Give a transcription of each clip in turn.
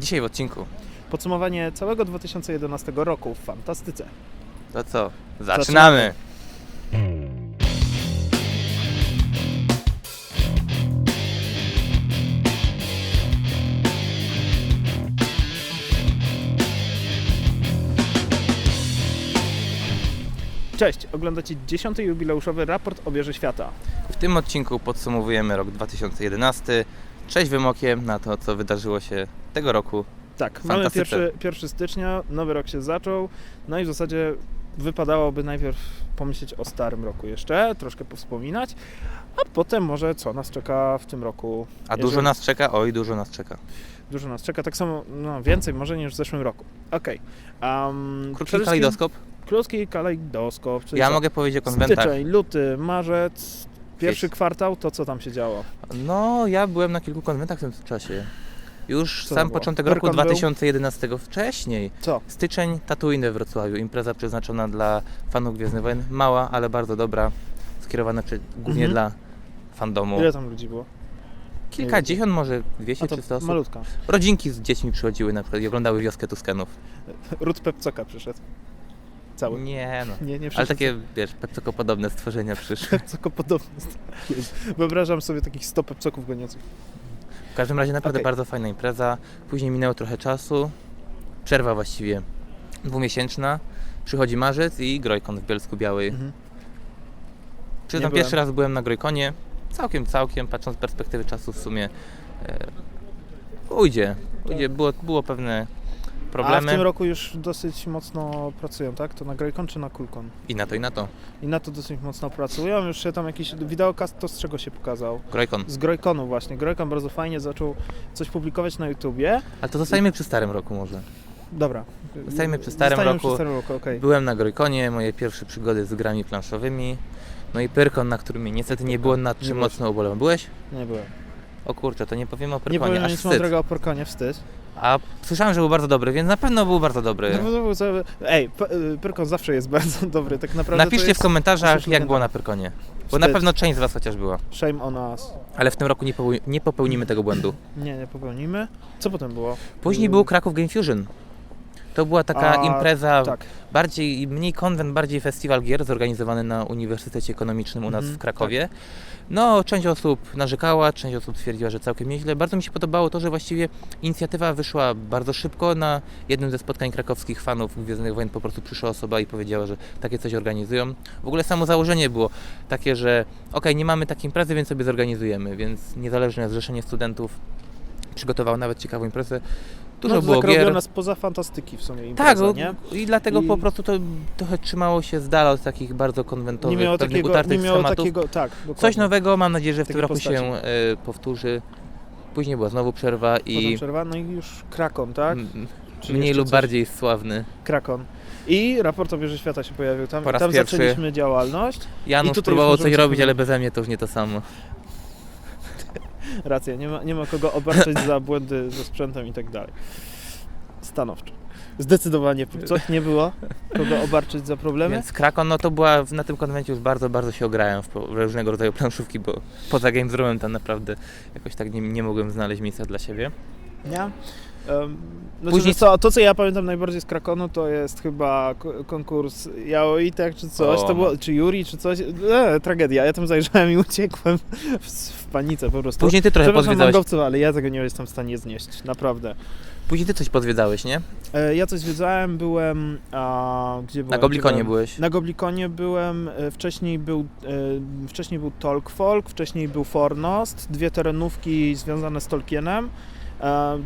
Dzisiaj w odcinku. Podsumowanie całego 2011 roku w fantastyce. To co? Zaczynamy! Cześć, oglądacie 10. jubileuszowy raport o bierze świata. W tym odcinku podsumowujemy rok 2011. Trzeźwym okiem na to, co wydarzyło się tego roku. Tak, mamy pierwszy, 1 stycznia, nowy rok się zaczął, no i w zasadzie wypadałoby najpierw pomyśleć o starym roku jeszcze, troszkę powspominać, a potem może co nas czeka w tym roku. A Jeżeli- dużo nas czeka? Oj, dużo nas czeka. Dużo nas czeka, tak samo, no więcej może niż w zeszłym roku. Okej. Um, Krótki kalejdoskop. Krótki kalejdoskop, czyli Ja co? mogę powiedzieć o konwentach. Styczeń, luty, marzec, pierwszy kwartał, to co tam się działo? No, ja byłem na kilku konwentach w tym czasie. Już Co sam było? początek roku Pyrkon był? 2011 wcześniej. Co? Styczeń, Tatooine we Wrocławiu. Impreza przeznaczona dla fanów Gwiezdnych Wojen. Mała, ale bardzo dobra. Skierowana przy, głównie Mhm. dla fandomu. Ile tam ludzi było? Kilkadziesiąt, może 200 A to 300 osób. malutka. Rodzinki z dziećmi przychodziły na przykład i oglądały wioskę Tuskenów. Ród Pepcoka przyszedł. Cały. Nie no. Nie, nie Ale przyszedł. takie, wiesz, pepcoko-podobne stworzenia przyszły. Pepcoko podobne. Wyobrażam sobie takich 100 Pepcoków goniących. W każdym razie naprawdę Okej. bardzo fajna impreza. Później minęło trochę czasu. Przerwa właściwie dwumiesięczna. Przychodzi marzec i Grojkon w Bielsku Białej. Mhm. Byłem. pierwszy raz byłem na Grojkonie. Całkiem, całkiem, patrząc z perspektywy czasu w sumie e, ujdzie. ujdzie. Było, było pewne A w problemy tym roku już dosyć mocno pracują, tak? To na Greycon czy na Coolcon? i na to i na to. I na to dosyć mocno pracują. Już się tam jakiś wideokast to z czego się pokazał? Grojkon. Z Greyconu właśnie. Greycon bardzo fajnie zaczął coś publikować na YouTubie. Ale to zostajemy przy starym roku może. Dobra. Zostajemy przy starym Zostajemy roku. Przy starym roku, okej. Byłem na Grojkonie, moje pierwsze przygody z grami planszowymi. No i Pyrkon, na którym mnie niestety nie było, nad Nie czym byłeś. mocno ubolewam. Byłeś? Nie byłem. O kurczę, to nie powiem o Nie Pyrkonie, powiem aż nic wstyd. mądrego o Porkonie, wstyd. A słyszałem, że był bardzo dobry, więc na pewno był bardzo dobry. No, bo to był cały- Ej, P- y, Pyrkon zawsze jest bardzo dobry, tak naprawdę to Napiszcie jest w komentarzach, jak było na Pyrkonie. Bo Wstyd. na pewno część z Was chociaż była. Shame on us. Ale w tym roku nie, popeł- nie popełnimy tego błędu. Nie, nie popełnimy. Co potem było? Później był Kraków Game Fusion. To była taka A, impreza, Tak. bardziej, mniej konwent, bardziej festiwal gier zorganizowany na Uniwersytecie Ekonomicznym u nas Mhm, w Krakowie. No, część osób narzekała, część osób stwierdziła, że całkiem nieźle. Bardzo mi się podobało to, że właściwie inicjatywa wyszła bardzo szybko. Na jednym ze spotkań krakowskich fanów Gwiezdnych Wojen po prostu przyszła osoba i powiedziała, że takie coś organizują. W ogóle samo założenie było takie, że okej, nie mamy takiej imprezy, więc sobie zorganizujemy, więc niezależne zrzeszenie studentów przygotowało nawet ciekawą imprezę. Dużo no, było tak gier. robiona spoza fantastyki w sumie impreza, Tak, nie? i dlatego I- po prostu to trochę trzymało się z dala od takich bardzo Nie konwentowych, miało pewnych takiego, utartych nie miało schematów. takiego, tak, Coś nowego, mam nadzieję, że w tym roku się e, powtórzy. Później była znowu przerwa Potem i przerwa, no i już Krakon, tak? Czy mniej lub coś? bardziej sławny. Krakon. I raport o wieży świata się pojawił tam. Po i raz tam pierwszy. zaczęliśmy działalność. Janusz próbował coś robić, ale beze mnie to już nie to samo. Racja, nie ma, nie ma kogo obarczać za błędy ze sprzętem i tak dalej. Stanowczo. Zdecydowanie coś nie było kogo obarczyć za problemy. Więc Krakon, no to była, na tym konwencie już bardzo, bardzo się ograłem w różnego rodzaju planszówki, bo poza Games Roomem tam naprawdę jakoś tak nie, nie mogłem znaleźć miejsca dla siebie. Nie? No Później- co, to, co ja pamiętam najbardziej z Krakonu, to jest chyba ko- konkurs Jaoitek czy coś, O, to było, no. czy Yuri, czy coś. E, tragedia. Ja tam zajrzałem i uciekłem w, w panice po prostu. Później ty trochę podwiedzałeś. ale ja tego nie jestem w stanie znieść, naprawdę. Później ty coś podwiedzałeś, nie? E, ja coś zwiedzałem, byłem, a, gdzie byłem? Na Goblikonie byłem? byłeś. Na Goblikonie byłem, e, wcześniej był, e, wcześniej był Tolkfolk, wcześniej był Fornost, dwie terenówki związane z Tolkienem,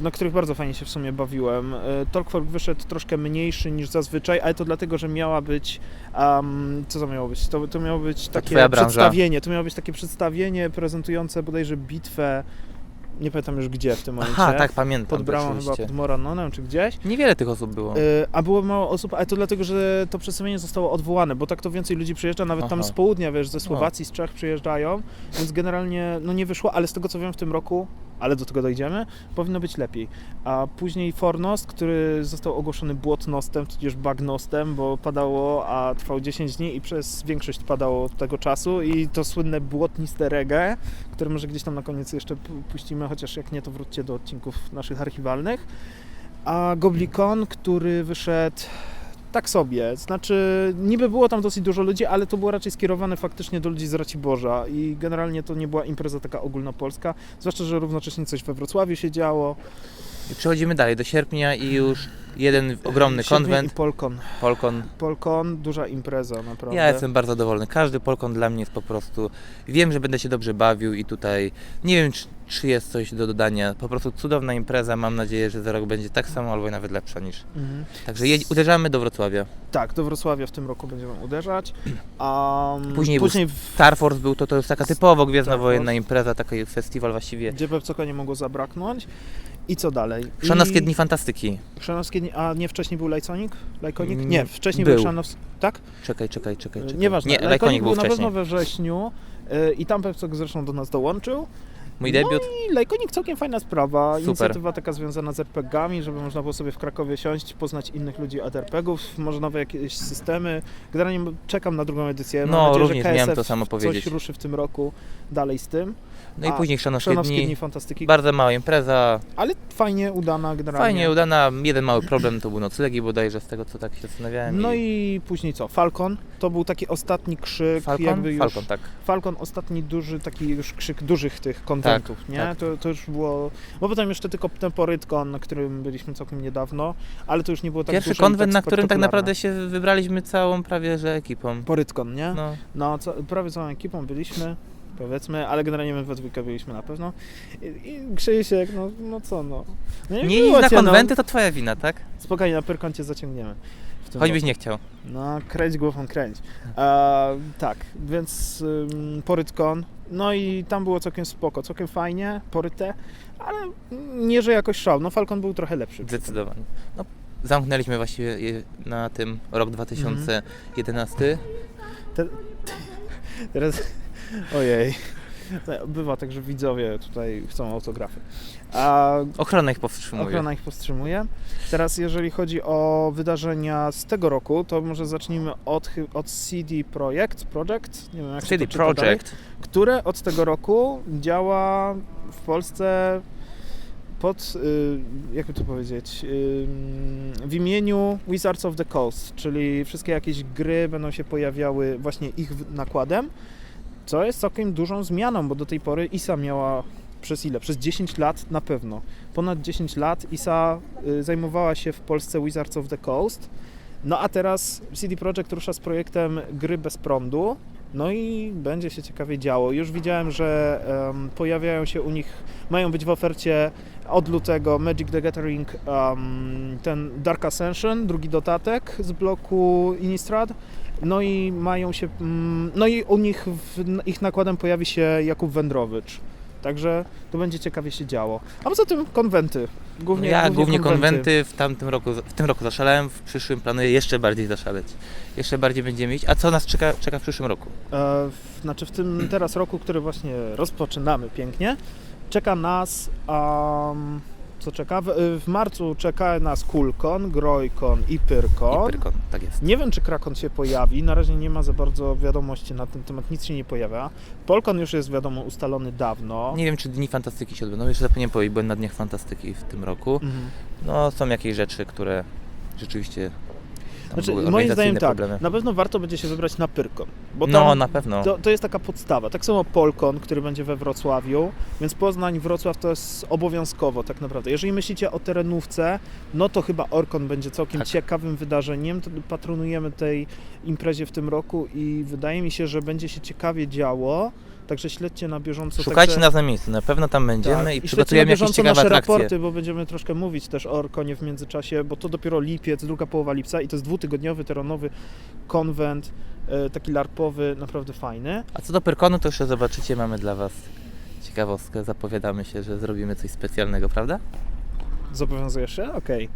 na których bardzo fajnie się w sumie bawiłem. E, Tolkfolk wyszedł troszkę mniejszy niż zazwyczaj, ale to dlatego, że miała być, um, co to miało być? To, to miało być takie branża. przedstawienie, to miało być takie przedstawienie prezentujące bodajże bitwę, nie pamiętam już gdzie w tym momencie. Aha, tak pamiętam. Pod bramą chyba pod Moranonem czy gdzieś. Niewiele tych osób było. Y, A było mało osób, ale to dlatego, że to przedstawienie zostało odwołane, bo tak to więcej ludzi przyjeżdża, nawet tam Aha. z południa, wiesz, ze Słowacji, z Czech przyjeżdżają, więc generalnie no nie wyszło, ale z tego co wiem w tym roku ale do tego dojdziemy, powinno być lepiej. A później Fornost, który został ogłoszony błotnostem, tudzież bagnostem, bo padało, a trwał 10 dni i przez większość padało tego czasu i to słynne błotniste reggae, które może gdzieś tam na koniec jeszcze pu- puścimy, chociaż jak nie, to wróćcie do odcinków naszych archiwalnych. A Goblikon, który wyszedł tak sobie, znaczy niby było tam dosyć dużo ludzi, ale to było raczej skierowane faktycznie do ludzi z Raciborza i generalnie to nie była impreza taka ogólnopolska, zwłaszcza, że równocześnie coś we Wrocławiu się działo. I przechodzimy dalej do sierpnia i już jeden ogromny Sierpień konwent, I Polkon. Polkon. Polkon, duża impreza naprawdę. Ja jestem bardzo dowolny. Każdy Polkon dla mnie jest po prostu. Wiem, że będę się dobrze bawił i tutaj nie wiem, czy, czy jest coś do dodania. Po prostu cudowna impreza. Mam nadzieję, że za rok będzie tak samo albo nawet lepsza niż. Mhm. Także jedź, uderzamy do Wrocławia. Tak, do Wrocławia w tym roku będziemy uderzać. A Później był później w, Star Force był to, to jest taka typowo gwiezdnowojenna Force. impreza, taki festiwal właściwie. gdzie Pepcoka nie mogło zabraknąć. I co dalej? Chrzanowskie I- dni fantastyki. Chrzanowskie dni, a nie wcześniej był Lajconik? Lajkonik? Mm, Nie, wcześniej był, był. Chrzanowski. Tak? Czekaj, czekaj, czekaj. czekaj. Nieważne. Nie, Lajkonik Lajkonik był był na pewno we wrześniu y, i tam Pepcok zresztą do nas dołączył. Mój debiut. I Lajkonik całkiem fajna sprawa. Super. Inicjatywa taka związana z RPG-ami, żeby można było sobie w Krakowie siąść, poznać innych ludzi od RPGów, może nowe jakieś systemy. Generalnie czekam na drugą edycję. Mam No, nadzieję, również że KSF miałem to samo powiedzieć. coś ruszy w tym roku dalej z tym. No i A, później Chrzanowskie dni. dni fantastyki. Bardzo mała impreza, Ale fajnie udana generalnie. fajnie udana. Jeden mały problem to był noclegi bodajże, z tego co tak się zastanawiałem. No i później co? Falcon. To był taki ostatni krzyk, Falcon? jakby już... Falcon, tak. Falcon ostatni duży, taki już krzyk dużych tych konwentów, nie? tak. To, to już było... Bo potem jeszcze tylko Temporytkon, na którym byliśmy całkiem niedawno, ale to już nie było tak Pierwszy duże i konwent, tak na którym tak naprawdę się wybraliśmy całą prawie że ekipą. Porytkon, nie? No, No, ca- prawie całą ekipą byliśmy, powiedzmy, ale generalnie my we dwójkę byliśmy na pewno. I, i Krzysiek, no, no co no. no nie idź na cię, konwenty, to twoja wina, tak? No. Spokojnie, na Pyrkoncie zaciągniemy. w tym Choćbyś roku. nie chciał. No, kręć głową, kręć. E, tak, więc ym, Porytkon. No i tam było całkiem spoko, całkiem fajnie, poryte, ale nie, że jakoś szał. No Falcon był trochę lepszy. Zdecydowanie. No, zamknęliśmy właściwie na tym rok 2011. Teraz, ojej. Bywa tak, że widzowie tutaj chcą autografy. A Ochrona ich powstrzymuje. ochrona ich powstrzymuje. Teraz jeżeli chodzi o wydarzenia z tego roku, to może zacznijmy od, od CD Projekt, Project, nie wiem jak CD to czyta dalej. Projekt. które od tego roku działa w Polsce pod, y, jakby to powiedzieć, y, w imieniu Wizards of the Coast, czyli wszystkie jakieś gry będą się pojawiały właśnie ich nakładem, co jest całkiem dużą zmianą, bo do tej pory ISA miała przez ile? Przez 10 lat na pewno. Ponad 10 lat ISA y, zajmowała się w Polsce Wizards of the Coast, no a teraz CD Projekt rusza z projektem gry bez prądu, no i będzie się ciekawie działo. Już widziałem, że em, pojawiają się u nich, mają być w ofercie od lutego Magic the Gathering em, ten Dark Ascension, drugi dodatek z bloku Innistrad. No i mają się, mm, no i u nich ich nakładem pojawi się Jakub Wędrowicz. Także to będzie ciekawie się działo. A poza tym konwenty. Głównie, ja głównie konwenty w tamtym roku, w tym roku zaszalałem, w przyszłym planuję jeszcze bardziej zaszaleć. Jeszcze bardziej będziemy iść. A co nas czeka, czeka w przyszłym roku? E, w, znaczy w tym teraz roku, który właśnie rozpoczynamy pięknie, czeka nas, um, co czeka? W, w marcu czeka nas Kulkon, Grojkon i Pyrkon. I Pyrkon, tak jest. Nie wiem, czy Krakon się pojawi, na razie nie ma za bardzo wiadomości na ten temat, nic się nie pojawia. Polkon już jest wiadomo ustalony dawno. Nie wiem, czy Dni Fantastyki się odbędą. Jeszcze zapomniałem powiedzieć, byłem na Dniach Fantastyki w tym roku. Mhm. No, są jakieś rzeczy, które rzeczywiście Znaczy, moim zdaniem tak, problemy. na pewno warto będzie się wybrać na Pyrkon, bo No, na pewno. To, to jest taka podstawa. Tak samo Polkon, który będzie we Wrocławiu, więc Poznań, Wrocław to jest obowiązkowo tak naprawdę. Jeżeli myślicie o terenówce, no to chyba Orkon będzie całkiem Tak. ciekawym wydarzeniem. Patronujemy tej imprezie w tym roku i wydaje mi się, że będzie się ciekawie działo. Także śledźcie na bieżąco. Szukajcie także, nas na miejscu, na pewno tam będziemy tak, i na przygotujemy jakieś ciekawe nasze atrakcje. raporty, bo będziemy troszkę mówić też o Orkonie w międzyczasie, bo to dopiero lipiec, druga połowa lipca i to jest dwutygodniowy, terenowy konwent, e, taki larpowy, naprawdę fajny. A co do Pyrkonu, to jeszcze zobaczycie, mamy dla Was ciekawostkę. Zapowiadamy się, że zrobimy coś specjalnego, prawda? Zobowiązujesz się? Okej.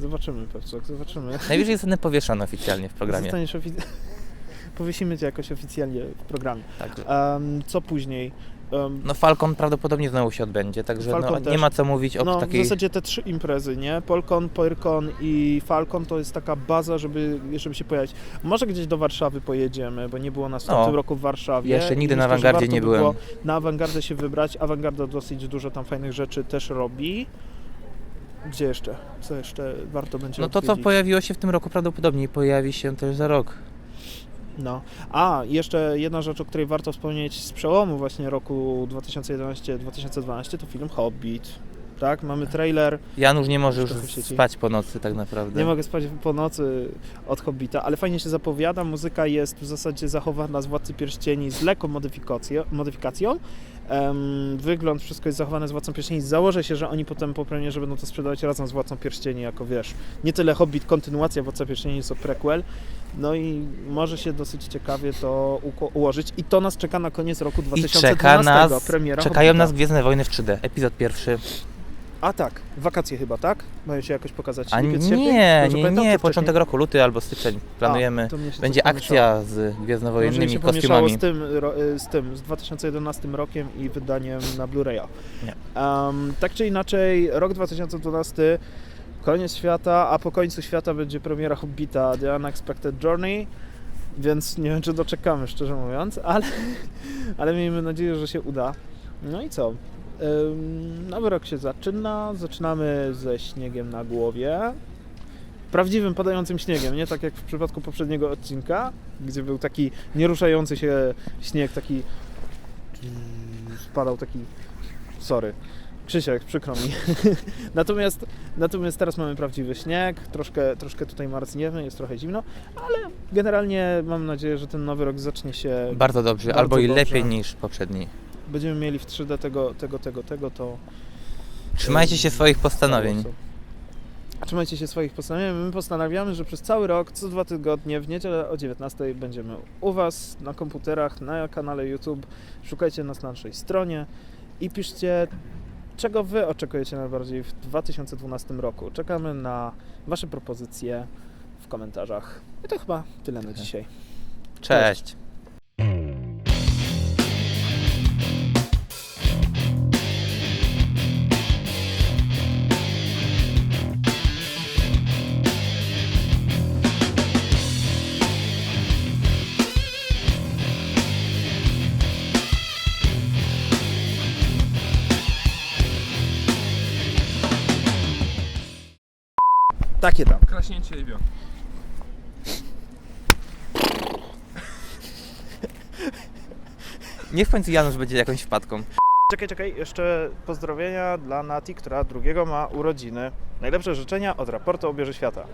Zobaczymy, Pepcok, zobaczymy. Najwyżej zostanę powieszony oficjalnie w programie. Zostaniesz ofic... Powiesimy cię jakoś oficjalnie w programie. Także Em, co później? em, No Falcon prawdopodobnie znowu się odbędzie, także Falcon no, nie ma co mówić o no, takiej... w zasadzie te trzy imprezy, nie? Polcon, Pyrcon i Falcon to jest taka baza, żeby, żeby się pojawić. Może gdzieś do Warszawy pojedziemy, bo nie było nas w No. tym roku w Warszawie. Jeszcze nigdy na Awangardzie nie by byłem. było Na Awangardę się wybrać. Awangarda dosyć dużo tam fajnych rzeczy też robi. Gdzie jeszcze? Co jeszcze warto będzie No to, co odwiedzić? pojawiło się w tym roku, prawdopodobnie pojawi się też za rok. No. A, jeszcze jedna rzecz, o której warto wspomnieć z przełomu właśnie roku 2011-2012 to film Hobbit. Tak, mamy trailer. Janusz nie może już spać po nocy tak naprawdę. Nie mogę spać po nocy od Hobbita, ale fajnie się zapowiada. Muzyka jest w zasadzie zachowana z Władcy Pierścieni z lekką modyfikacją. modyfikacją. Em, wygląd, wszystko jest zachowane z Władcą Pierścieni. Założę się, że oni potem po premierze będą to sprzedawać razem z Władcą Pierścieni, jako wiesz, nie tyle Hobbit, kontynuacja Władca Pierścieni, co prequel. No i może się dosyć ciekawie to ułożyć. I to nas czeka na koniec roku I 2012. czeka nas, czekają Hobbita. nas Gwiezdne Wojny w 3D, epizod pierwszy. A tak, wakacje chyba, tak? Mają się jakoś pokazać. A nie, nie, nie, wcześniej? początek roku, luty albo styczeń. Planujemy. A, Będzie coś pomieszało. akcja z gwiezdnowojennymi się pomieszało kostiumami. z tym, y, z tym, z 2011 rokiem i wydaniem na Blu-raya. Nie. Um, tak czy inaczej, rok 2012, koniec świata, a po końcu świata będzie premiera Hobbita The Unexpected Journey, więc nie wiem, czy doczekamy, szczerze mówiąc, ale, ale miejmy nadzieję, że się uda. No i co? Nowy rok się zaczyna, zaczynamy ze śniegiem na głowie. Prawdziwym padającym śniegiem, nie tak jak w przypadku poprzedniego odcinka, gdzie był taki nieruszający się śnieg, taki spadał taki sorry. Krzysiek, przykro mi. natomiast, natomiast teraz mamy prawdziwy śnieg, troszkę, troszkę tutaj marzniemy, jest trochę zimno, ale generalnie mam nadzieję, że ten nowy rok zacznie się Bardzo dobrze, Bardzo albo i dobrze. lepiej niż poprzedni. Będziemy mieli w 3D tego, tego, tego, tego, to... Trzymajcie się swoich postanowień. Trzymajcie się swoich postanowień. My postanawiamy, że przez cały rok, co dwa tygodnie, w niedzielę o 19 będziemy u Was na komputerach, na kanale YouTube. Szukajcie nas na naszej stronie i piszcie, czego Wy oczekujecie najbardziej w 2012 roku. Czekamy na Wasze propozycje w komentarzach. I to chyba tyle na dzisiaj. Cześć. Takie tam. Kraśnięcie. Niech w końcu Janusz będzie jakąś wpadką. Czekaj, czekaj, jeszcze pozdrowienia dla Nati, która drugiego ma urodziny. Najlepsze życzenia od raportu o bierze świata.